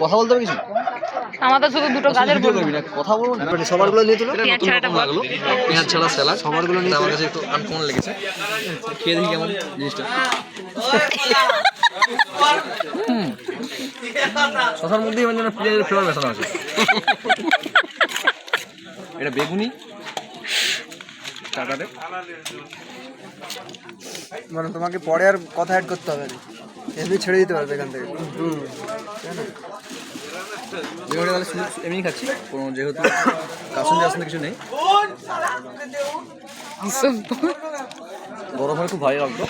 কথা বলতে হবে কিছু আমাদের শুধু দুটো গাজর ভিডিও বলব না কথা বলব না মানে সবারগুলো নিয়ে তুলো। পেঁয়াজ ছাড়াটা লাগল পেঁয়াজ ছাড়া স্যালাড। সবারগুলো নিয়ে আমার কাছে একটু আনকমন লেগেছে। খেয়ে দেখি কেমন জিনিসটা। হুম। শশার মধ্যেই মানে যেন পেঁয়াজের ফ্লেভার মেশানো আছে। এটা বেগুনি। টাটাতে মানে তোমাকে পরে আর কথা অ্যাড করতে হবে না। এমনি ছেড়ে দিতে পারবে এখান থেকে। বেগুনি তাহলে শুধু এমনি খাচ্ছি, কোনো যেহেতু কাসুন জাসুন কিছু নেই। গরম হলে খুব ভালো লাগতো।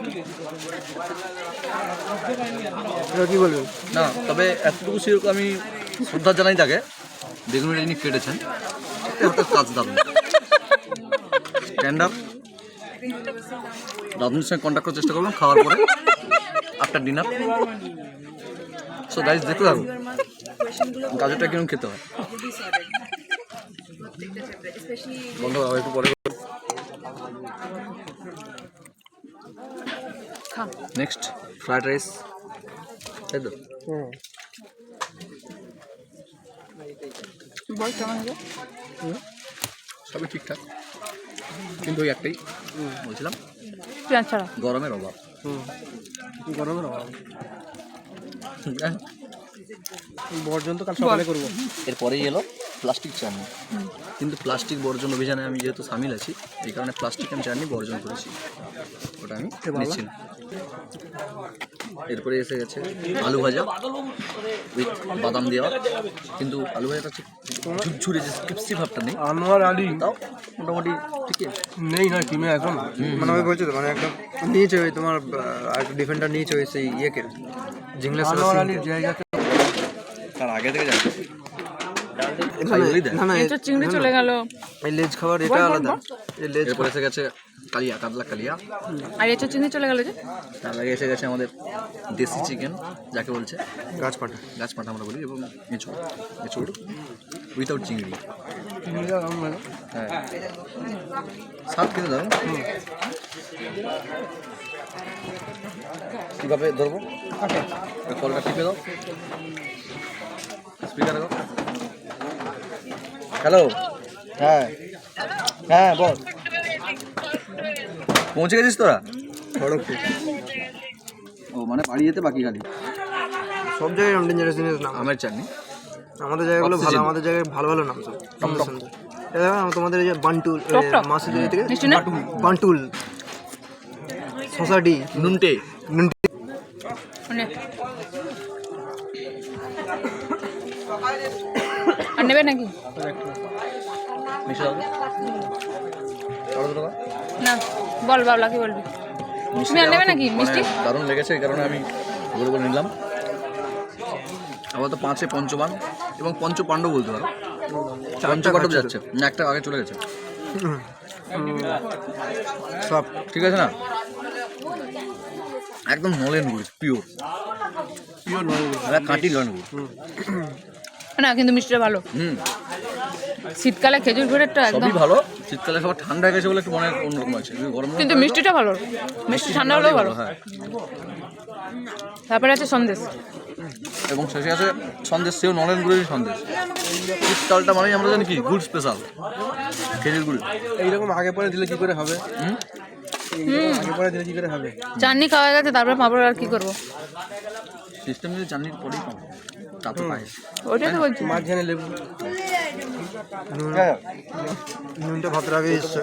কি? না তবে এতটুকু সেরকম আমি শ্রদ্ধা জানাই তাকে। বেগুনিটা যিনি কেটেছেন। কাজ দারুণ। স্ট্যান্ড আপ দাদুর সঙ্গে কন্ট্যাক্ট করার চেষ্টা করলাম খাওয়ার পরে। আফটার ডিনার সো গাইজ দেখতে থাকুন। গাজরটা কীরকম খেতে হয়? বন্ধ করো, একটু পরে নেক্সট ফ্রাইড রাইস তাই তো? বল কেমন হবে সবই ঠিকঠাক। কিন্তু ওই একটাই বলছিলাম পেঁয়াজ ছাড়া। গরমের অভাব। গরমের অভাব। বর্জন তো কাল সকালে করব। এরপরেই এলো প্লাস্টিক চাটনি কিন্তু প্লাস্টিক বর্জন অভিযানে আমি যেহেতু সামিল আছি এই কারণে প্লাস্টিক আমি চাটনি বর্জন করেছি। ওটা আমি নিচ্ছি না। এরপরে এসে গেছে আলু ভাজা উইথ বাদাম দেওয়া। কিন্তু আলু ভাজাটা ঠিক ঝুরঝুরে যে ক্রিপসি ভাবটা নেই। আনোয়ার আলী। তাও মোটামুটি ঠিকই নেই না টিমে এখন। মানে আমি বলছি তো মানে একদম নিয়েছে ওই তোমার ডিফেন্ডার নিয়েছে ওই সেই ইয়েকে আনোয়ার আলীর জায়গাতে তার আগে থেকে জানি না না এটা চিংড়ি চলে গেল। এই লেজ খাবার এটা আলাদা। এই লেজ এসে গেছে কালিয়া কাতলা কালিয়া। আর এটা চিংড়ি চলে গেল যে? তার আগে এসে গেছে আমাদের দেশি চিকেন যাকে বলছে গাছ পাটা। আমরা বলি এবং এঁচুড় এঁচুড় উইথাউট চিংড়ি। হ্যাঁ। সাত কিনে দাও। কীভাবে ধরবো? কলটা টিপে দাও। হ্যালো হ্যাঁ। হ্যাঁ বল। পৌঁছে গেছিস তোরা? খড়গপুর। ও মানে বাড়ি যেতে বাকি গাড়ি সব জায়গায় ডেঞ্জারাস জিনিস নাম। আমের চাটনি আমাদের জায়গাগুলো ভালো আমাদের জায়গায় ভালো ভালো নাম সব। সুন্দর সুন্দর তোমাদের এই যে বান্টুল টক টক। মাসি দিদি থেকে বান্টুল। সোসাইটি নুনটে। মানে আর নেবে নাকি? না বল বাবলা কি বলবি? তুমি আর নেবে নাকি? মিষ্টি? মানে দারুণ লেগেছে এই কারণে আমি বলে বলে নিলাম। আবার তো পাঁচে পঞ্চবান এবং পঞ্চ পাণ্ডব বলতে পারো। পঞ্চপাণ্ডব যাচ্ছে না একটা আগে চলে গেছে। সব। ঠিক আছে না? একদম নলেন গুড় পিওর কাঁটি না কিন্তু মিষ্টিটা ভালো। হুম। শীতকালে খেজুর গুড়েরটা একদম ভালো। শীতকালে সবার ঠান্ডা গেছে বলে একটু মনে অন্যরকম আছে। কিন্তু গরম কিন্তু মিষ্টিটা ভালো। মিষ্টি ঠান্ডা হলেও ভালো। হ্যাঁ। তারপরে আছে সন্দেশ। এবং শেষে আছে সন্দেশ সেও নলেন গুড়েরই সন্দেশ। শীতকালটা মানেই আমরা জানি কি? গুড় স্পেশাল খেজুর গুড়। এইরকম আগে পরে দিলে কি করে হবে? হুম? চাটনি খাওয়া গেছে তারপরে পাঁপড় আর কি করব? সিস্টেম যদি চাটনির পরেই পাবো তা তো পাই। ওইটাই তো বলছি। মাঝখানে লেবু। নুনটা ভাত আগে এসছে